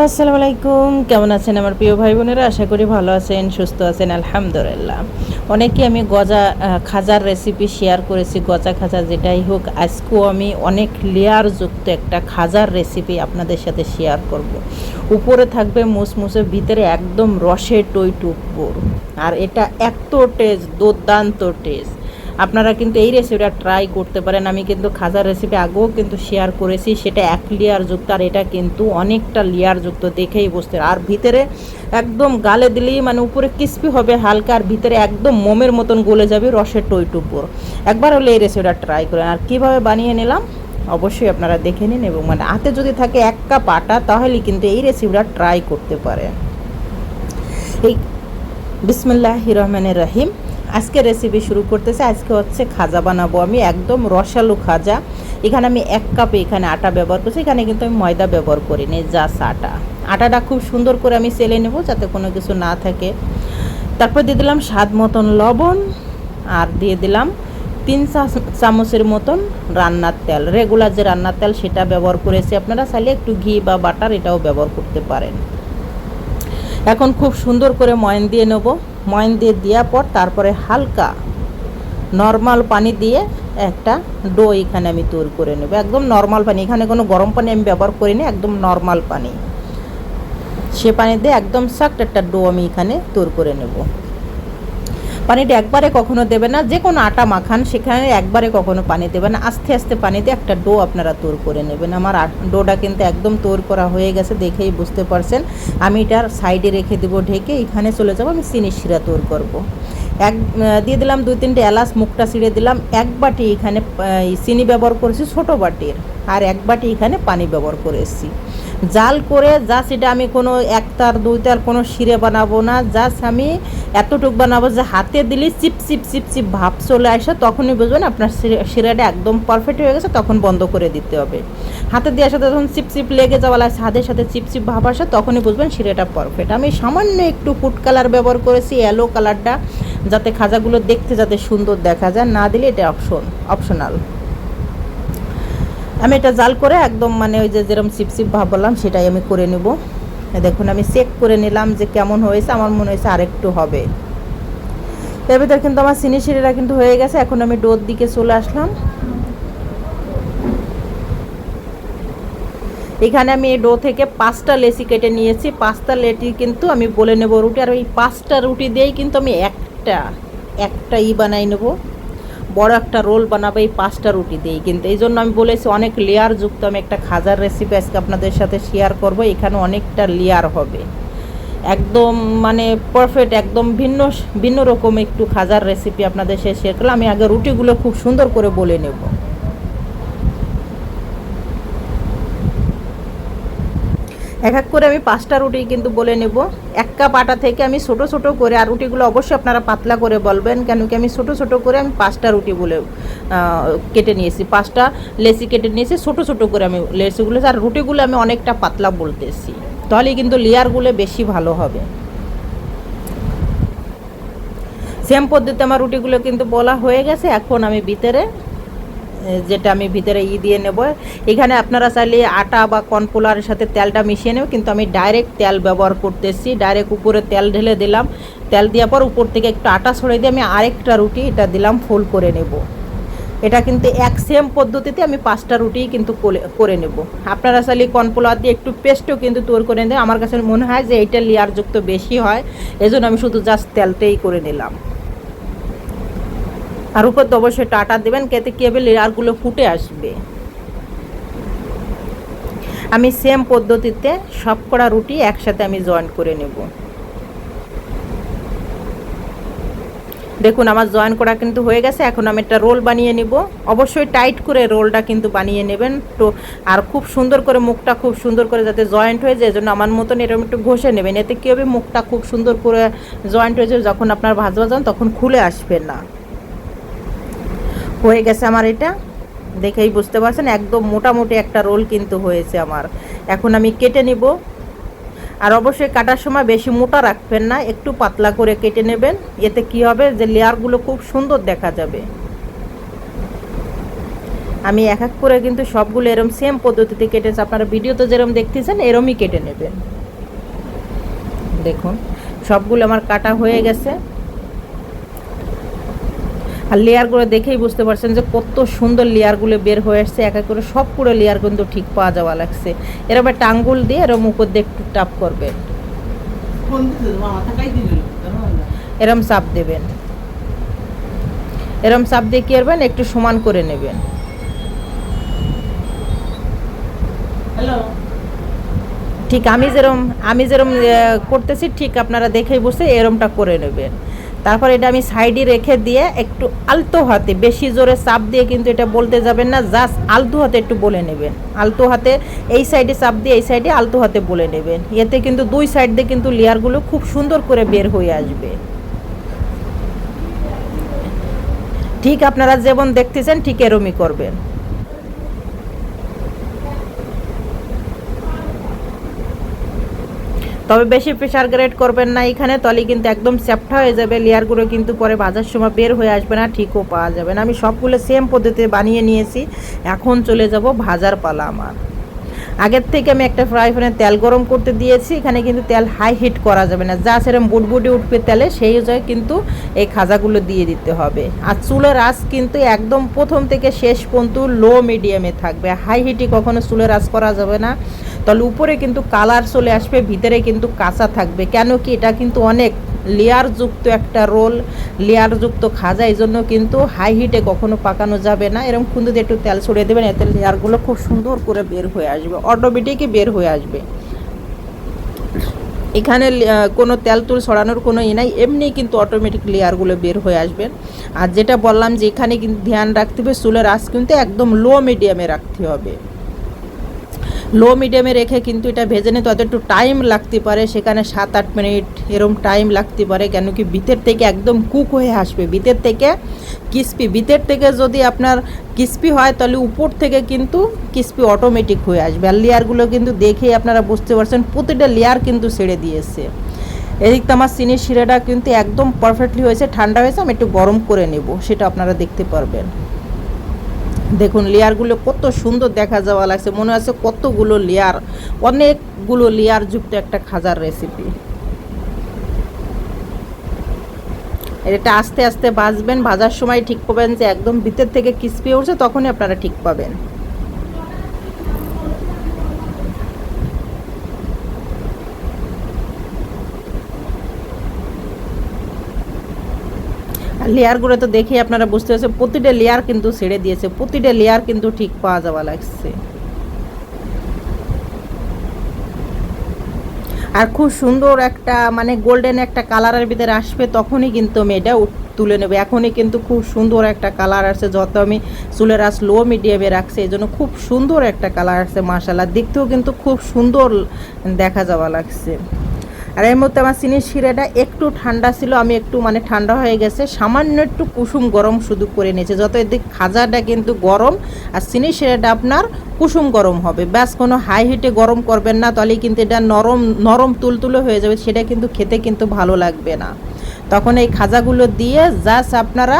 আসসালামু আলাইকুম। কেমন আছেন আমার প্রিয় ভাই বোনেরা? আশা করি ভালো আছেন, সুস্থ আছেন, আলহামদুলিল্লাহ। অনেকে আমি গজা খাজার রেসিপি শেয়ার করেছি, গজা খাজা যেটাই হোক। আজকেও আমি অনেক লেয়ারযুক্ত একটা খাজার রেসিপি আপনাদের সাথে শেয়ার করব। উপরে থাকবে মুসমুসে ভিতরে একদম রসে টই টুকপুর আর এটা এত টেস্ট দুর্দান্ত টেস্ট আপনারা কিন্তু এই রেসিপিটা ট্রাই করতে পারেন। আমি কিন্তু খাজার রেসিপি আগেও কিন্তু শেয়ার করেছি। সেটা এক লেয়ার যুক্ত আর এটা কিন্তু অনেকটা লেয়ার যুক্ত। দেখেই বুঝতে আর ভিতরে একদম গালে দিলেই মানে উপরে ক্রিস্পি হবে হালকা। আর ভিতরে একদম মোমের মতন গলে যাবে রসের টইটুপুর একবার হলে এই রেসিপিটা ট্রাই করেন। আর কীভাবে বানিয়ে নিলাম? অবশ্যই আপনারা দেখে নিন এবং মানে হাতে যদি থাকে এক কাপ আটা, তাহলে কিন্তু এই রেসিপিটা ট্রাই করতে পারেন। এই বিসমিল্লাহ রহমানের রহিম। আজকে রেসিপি শুরু করতেছে। আজকে হচ্ছে খাজা বানাবো আমি, একদম রসালো খাজা। এখানে আমি এক কাপে এখানে আটা ব্যবহার করছি, এখানে কিন্তু আমি ময়দা ব্যবহার করিনি জাস্ট আটা। আটাটা খুব সুন্দর করে আমি সেলে নেব যাতে কোনো কিছু না থাকে। তারপর দিয়ে দিলাম স্বাদ মতন লবণ, আর দিয়ে দিলাম তিন চামচের মতন রান্নার তেল। রেগুলার যে রান্নার তেল সেটা ব্যবহার করেছি আপনারা, চাইলে একটু ঘি বা বাটার এটাও ব্যবহার করতে পারেন। এখন খুব সুন্দর করে ময়ন দিয়ে নেব। ময়ন দিয়ে দেওয়ার পর তারপরে হালকা নর্মাল পানি দিয়ে একটা ডো এখানে আমি তৈরি করে নেব। একদম নর্মাল পানি, এখানে কোনো গরম পানি আমি ব্যবহার করি করিনি, একদম নর্মাল পানি। সে পানি দিয়ে একদম সফট একটা ডো আমি এখানে তৈরি করে নেব। পানিটা একবারে কখনো দেবে না যে কোনো আটা মাখান, সেখানে একবারে কখনো পানি দেবে না। আস্তে আস্তে পানিতে একটা ডো আপনারা তৈরি করে নেবেন। আমার ডোটা কিন্তু একদম তৈরি করা হয়ে গেছে দেখেই বুঝতে পারছেন। আমি এটার সাইডে রেখে দেবো, ঢেকে এখানে চলে যাব, আমি চিনি শিরা তৈরি করব। এক দিয়ে দিলাম দুই, তিনটে এলাচ, মুখটা ছিঁড়ে দিলাম। এক বাটি এখানে চিনি ব্যবহার করেছি ছোটো বাটির। আর এক বাটি এখানে পানি ব্যবহার করেছি। জাল করে জাস্ট এটা আমি কোনো এক তার দুই তার কোনো শিরে বানাবো না। জাস্ট আমি এতটুক বানাবো যে হাতে দিলে চিপ চিপ চিপ চিপ ভাব চলে আসে, তখনই বুঝবেন আপনার শিরাটা একদম পারফেক্ট হয়ে গেছে, তখন বন্ধ করে দিতে হবে। হাতে দেওয়ার সাথে যখন চিপ চিপ লেগে যাওয়া লাগে হাতের সাথে চিপ চিপ ভাব আসে, তখনই বুঝবেন শিরাটা পারফেক্ট আমি সামান্য একটু ফুড কালার ব্যবহার করেছি ইয়েলো কালারটা যাতে খাজাগুলো দেখতে যাতে সুন্দর দেখা যায়, না দিলে এটা অপশন অপশনাল আমি এটা জাল করে একদম মানে ওই যে যেরকম চিপচিপ ভাব বললাম, সেটাই আমি করে নেব। দেখুন, আমি চেক করে নিলাম যে কেমন হয়েছে, আমার মনে হয়েছে আরেকটু হবে। এর ভিতর কিন্তু আমার চিনি সিঁড়িরা কিন্তু হয়ে গেছে, এখন আমি ডোর দিকে চলে আসলাম। এখানে আমি এই ডো থেকে পাঁচটা লেচি কেটে নিয়েছি, পাঁচটা লেটি কিন্তু আমি বলে নেব রুটি, আর ওই পাঁচটা রুটি দিয়েই কিন্তু আমি একটা একটা ই বানাই নেব। বড় একটা রোল বানাবে, এই পাঁচটা রুটি দিয়েই। কিন্তু এই জন্য আমি বলেছি, অনেক লেয়ার যুক্ত আমি একটা খাজার রেসিপি আজকে আপনাদের সাথে শেয়ার করব, এখানে অনেকটা লেয়ার হবে। একদম মানে পারফেক্ট একদম ভিন্ন ভিন্ন রকম একটু খাজার রেসিপি আপনাদের সাথে শেয়ার করলাম। আমি আগে রুটিগুলো খুব সুন্দর করে বলে নেব। এক এক করে আমি পাঁচটা রুটি কিন্তু বলে নেব। এক কাপ আটা থেকে আমি ছোট ছোট করে, আর রুটিগুলো অবশ্যই আপনারা পাতলা করে বলবেন কেন কি আমি ছোট ছোট করে আমি পাঁচটা রুটি বলে কেটে নিয়েছি। পাঁচটা লেসি কেটে নিয়েছি, ছোট ছোট করে আমি লেসিগুলো আর রুটিগুলো আমি অনেকটা পাতলা বলতেছি। তাহলে কিন্তু লেয়ারগুলো বেশি ভালো হবে। সেম পদ্ধতিতে আমার রুটিগুলো কিন্তু বলা হয়ে গেছে, এখন আমি ভিতরে যেটা আমি ভিতরে ই দিয়ে নেব। এখানে আপনারা চাইলে আটা বা কর্নফ্লাওয়ারের সাথে তেলটা মিশিয়ে নেব কিন্তু আমি ডাইরেক্ট তেল ব্যবহার করতেছি। ডাইরেক্ট উপরে তেল ঢেলে দিলাম। তেল দেওয়ার পর উপর থেকে একটু আটা ছড়িয়ে দিয়ে আমি আরেকটা রুটি এটা দিলাম ফুল করে নেব। এটা কিন্তু এক সেম পদ্ধতিতে আমি পাঁচটা রুটিই কিন্তু করে নেব। আপনারা চাইলে কর্নফ্লাওয়ার দিয়ে একটু পেস্টও কিন্তু তৈরি করে নেন আমার কাছে মনে হয় যে এইটা লেয়ারযুক্ত বেশি হয়। এজন্য আমি শুধু জাস্ট তেলটাই করে নিলাম। আর উপর তো অবশ্যই টাটা দেবেন, কেতে কি হবে, লেয়ারগুলো ফুটে আসবে। আমি সেম পদ্ধতিতে সব কটা রুটি একসাথে আমি জয়েন করে নেব। দেখুন, আমার জয়েন করা কিন্তু হয়ে গেছে, এখন আমি একটা রোল বানিয়ে নিব। অবশ্যই টাইট করে রোলটা কিন্তু বানিয়ে নেবেন। তো, আর খুব সুন্দর করে মুখটা খুব সুন্দর করে যাতে জয়েন্ট হয়ে যায়, এজন্য আমার মতন এরকম একটু ঘষে নেবেন। এতে কী হবে, মুখটা খুব সুন্দর করে জয়েন্ট হয়ে যাবে, যখন আপনার ভাজ ভাজান তখন খুলে আসবে না। হয়ে গেছে আমার এটা। দেখেই বুঝতে পারছেন, একদম মোটামুটি একটা রোল কিন্তু হয়েছে আমার। এখন আমি কেটে নিব। আর অবশ্যই কাটার সময় বেশি মোটা রাখবেন না, একটু পাতলা করে কেটে নেবেন। এতে কি হবে যে লেয়ারগুলো খুব সুন্দর দেখা যাবে। আমি এক এক করে কিন্তু সবগুলো এরম সেম পদ্ধতিতে কেটেছে। আপনারা ভিডিওতে যেরকম দেখতেছেন, এরমই কেটে নেবেন। দেখুন, সবগুলো আমার কাটা হয়ে গেছে। আর লেয়ারগুলো দেখেই বুঝতে পারছেন যে কত সুন্দর লেয়ারগুলো বের হয়ে আসছে এক এক করে সবগুলো লেয়ার কিন্তু ঠিক পাওয়া যাওয়া লাগছে। এরকম একটা আঙ্গুল দিয়ে এরম উপর দিয়ে একটু টাপ করবেন এরম চাপ দেবেন। এরম চাপ দিয়ে কি করবেন? একটু সমান করে নেবেন। ঠিক আমি যেরম আমি যেরম করতেছি ঠিক আপনারা দেখেই বসে এরমটা করে নেবেন। তারপর এটা আমি সাইডে রেখে দিয়ে একটু আলতো হাতে, বেশি জোরে চাপ দিয়ে কিন্তু এটা বলতে যাবেন না, জাস্ট আলতো হাতে একটু বলে নেবেন। আলতো হাতে, এই সাইডে চাপ দিয়ে এই সাইডে আলতো হাতে বলে নেবেন। এতে কিন্তু দুই সাইড দিয়ে কিন্তু লেয়ারগুলো খুব সুন্দর করে বের হয়ে আসবে। ঠিক আপনারা যেমন দেখতেছেন, ঠিক এরমই করবেন। তবে বেশি প্রেশার গ্রেড করবেন না এখানে তলে কিন্তু একদম স্যাপটা হয়ে যাবে লেয়ারগুলো কিন্তু পরে বাজার সময় বের হয়ে আসবে না, ঠিকও পাওয়া যাবে না। আমি সবগুলো সেম পদ্ধতিতে বানিয়ে নিয়েছি, এখন চলে যাব ভাজার পালা আমার। আগের থেকে আমি একটা ফ্রাই প্যানে তেল গরম করতে দিয়েছি, এখানে কিন্তু তেল হাই হিট করা যাবে না। যা সেরকম বুটবুটি উঠবে তেলে, সেই অনুযায়ী কিন্তু এই খাজাগুলো দিয়ে দিতে হবে। আর চুলের আঁচ কিন্তু একদম প্রথম থেকে শেষ পর্যন্ত লো মিডিয়ামে থাকবে। হাই হিটে কখনো চুলের আঁচ করা যাবে না। তাহলে উপরে কিন্তু কালার চলে আসবে, ভিতরে কিন্তু কাঁচা থাকবে। কেন কি এটা কিন্তু অনেক লেয়ারযুক্ত একটা রোল, লেয়ারযুক্ত খাজা এই জন্য কিন্তু হাই হিটে কখনো পাকানো যাবে না। এরকম খুন্দিতে একটু তেল ছড়িয়ে দেবেন, এতে লেয়ারগুলো খুব সুন্দর করে বের হয়ে আসবে, অটোমেটিকই বের হয়ে আসবে। এখানে কোনো তেল তুল ছড়ানোর কোনো ই নাই, এমনি কিন্তু অটোমেটিক লেয়ারগুলো বের হয়ে আসবে। আর যেটা বললাম যে এখানে কিন্তু ধ্যান রাখতে হবে, চুলের আঁচ কিন্তু একদম লো মিডিয়ামে রাখতে হবে। লো মিডিয়ামে রেখে কিন্তু এটা ভেজে নিতে হয়তো একটু টাইম লাগতে পারে, সেখানে সাত আট মিনিট এরম টাইম লাগতে পারে, কেন কি ভিতর থেকে একদম কুক হয়ে আসবে। ভিতর থেকে কিস্পি ভিতর থেকে যদি আপনার কিস্পি হয়, তাহলে উপর থেকে কিন্তু কিস্পি অটোমেটিক হয়ে আসবে। আর লেয়ারগুলো কিন্তু দেখেই আপনারা বুঝতে পারছেন, প্রতিটা লেয়ার কিন্তু ছেড়ে দিয়েছে। এদিক তো আমার চিনির শিরাটা কিন্তু একদম পারফেক্টলি হয়েছে, ঠান্ডা হয়েছে, আমি একটু গরম করে নেব, সেটা আপনারা দেখতে পারবেন। দেখুন, লেয়ারগুলো কত সুন্দর দেখা যাওয়া লাগছে। মনে হচ্ছে কতগুলো লেয়ার, অনেকগুলো লেয়ার যুক্ত একটা খাজার রেসিপি এটা আস্তে আস্তে ভাজবেন, ভাজার সময় ঠিক পাবেন যে একদম ভিতর থেকে ক্রিস্পি উঠছে তখনই আপনারা ঠিক পাবেন। আর লেয়ারগুলো তো দেখেই আপনারা বুঝতে পারছেন, প্রতিটা লেয়ার কিন্তু ছেড়ে দিয়েছে, প্রতিটা লেয়ার কিন্তু ঠিক পাওয়া যাওয়া লাগছে। আর খুব সুন্দর একটা মানে গোল্ডেন একটা কালারের ভিতরে আসবে, তখনই কিন্তু আমি এটা তুলে নেবে। এখনই কিন্তু খুব সুন্দর একটা কালার আসছে, যত আমি চুলের আস লো মিডিয়ামে রাখছি, এই জন্য খুব সুন্দর একটা কালার আসছে মাসালা দেখতেও কিন্তু খুব সুন্দর দেখা যাওয়া লাগছে। আর এর মধ্যে আমার চিনির শিরাটা একটু ঠান্ডা ছিল, আমি একটু মানে ঠান্ডা হয়ে গেছে। সামান্য একটু কুসুম গরম শুধু করে নিয়েছে। যত এদিক খাজাটা কিন্তু গরম, আর চিনির শিরাটা আপনার কুসুম গরম হবে। ব্যাস, কোনো হাই হিটে গরম করবেন না তাহলে কিন্তু এটা নরম নরম তুলতুলো হয়ে যাবে, সেটা কিন্তু খেতে কিন্তু ভালো লাগবে না। তখন এই খাজাগুলো দিয়ে জাস্ট আপনারা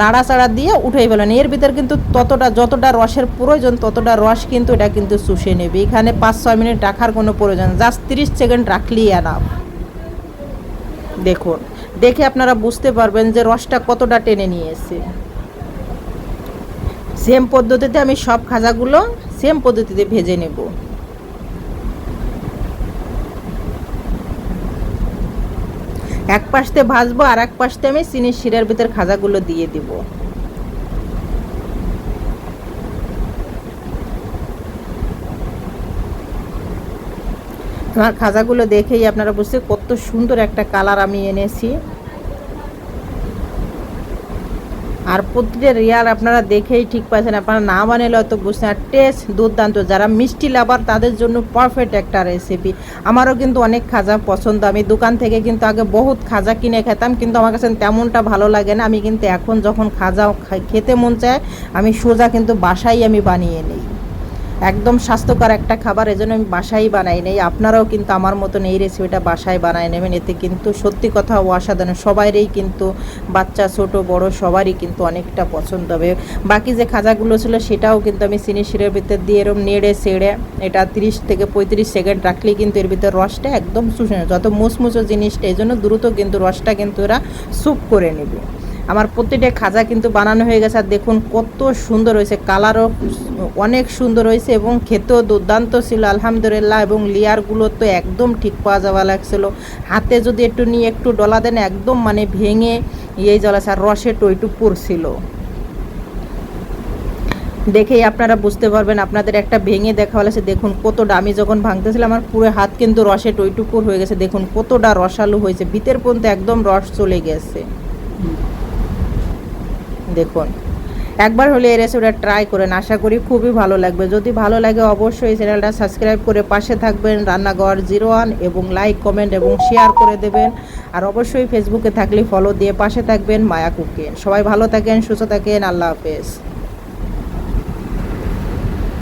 নাড়াচাড়া দিয়ে উঠেই ফেলেন। এর ভিতর কিন্তু ততটা, যতটা রসের প্রয়োজন, ততটা রস কিন্তু এটা কিন্তু শুষে নেবে। এখানে পাঁচ, ছয় মিনিট রাখার কোনো প্রয়োজন জাস্ট তিরিশ সেকেন্ড রাখলেই এনাফ দেখুন, দেখে আপনারা বুঝতে পারবেন যে রসটা কতটা টেনে নিয়েছে। সেম পদ্ধতিতে আমি সব খাজাগুলো সেম পদ্ধতিতে ভেজে নেব। এক পাশতে ভাজবো আর এক পাশতে আমি চিনির শিরার ভিতর খাজাগুলো দিয়ে দিব। আমার খাজাগুলো দেখেই আপনারা বুঝতে কত সুন্দর একটা কালার আমি এনেছি। আর প্রতিটা রিয়াল আপনারা দেখেই ঠিক পাচ্ছেন আপনারা না বানালে হয়তো বুঝছেন। আর টেস্ট দুর্দান্ত, যারা মিষ্টি লাভার তাদের জন্য পারফেক্ট একটা রেসিপি আমারও কিন্তু অনেক খাজা পছন্দ। আমি দোকান থেকে কিন্তু আগে বহুত খাজা কিনে খেতাম, কিন্তু আমার কাছে তেমনটা ভালো লাগে না। আমি কিন্তু এখন যখন খাজা খেতে মন চায়, আমি সোজা কিন্তু বাসায় আমি বানিয়ে নিই। একদম স্বাস্থ্যকর একটা খাবার, এজন্য আমি বাসায় বানাই নেই। আপনারাও কিন্তু আমার মতন এই রেসিপিটা বাসায় বানায় নেবেন। এতে কিন্তু সত্যি কথা অসাধারণ। সবাইরই কিন্তু বাচ্চা, ছোট, বড়, সবারই কিন্তু অনেকটা পছন্দ হবে। বাকি যে খাজাগুলো ছিল, সেটাও কিন্তু আমি চিনি শিরের ভিতর দিয়ে এরকম নেড়ে সেড়ে এটা তিরিশ থেকে পঁয়ত্রিশ সেকেন্ড রাখলেই কিন্তু এর ভিতর রসটা একদম শুষে যত মুচমুচো জিনিসটা এই জন্য দ্রুত কিন্তু রসটা কিন্তু এরা স্যুপ করে নেবে। আমার প্রতিটা খাজা কিন্তু বানানো হয়ে গেছে। আর দেখুন কত সুন্দর হয়েছে, কালারও অনেক সুন্দর হয়েছে এবং খেতেও দুর্দান্ত ছিল, আলহামদুলিল্লাহ। এবং লেয়ারগুলো তো একদম ঠিক পাওয়া যাওয়া লাগছিল। হাতে যদি একটু নিয়ে একটু ডলা দেন, একদম মানে ভেঙে ইয়ে জ্বলাছে আর রসে টইটু পড়ছিল। দেখেই আপনারা বুঝতে পারবেন, আপনাদের একটা ভেঙে দেখা হলে দেখুন কতটা, আমি যখন ভাঙতেছিল আমার পুরো হাত কিন্তু রসে টইটুকুর হয়ে গেছে। দেখুন কতটা রসালো হয়েছে, ভিতের পর্যন্ত একদম রস চলে গেছে। দেখুন। একবার হলে এই রেসিপিটা ট্রাই করেন। আশা করি খুবই ভালো লাগবে। যদি ভালো লাগে অবশ্যই চ্যানেলটা সাবস্ক্রাইব করে পাশে থাকবেন। রান্নাঘর জিরো ওয়ান এবং লাইক কমেন্ট এবং শেয়ার করে দেবেন। আর অবশ্যই ফেসবুকে থাকলে ফলো দিয়ে পাশে থাকবেন মায়া কুকিং। সবাই ভালো থাকেন, সুস্থ থাকেন। আল্লাহ হাফেজ।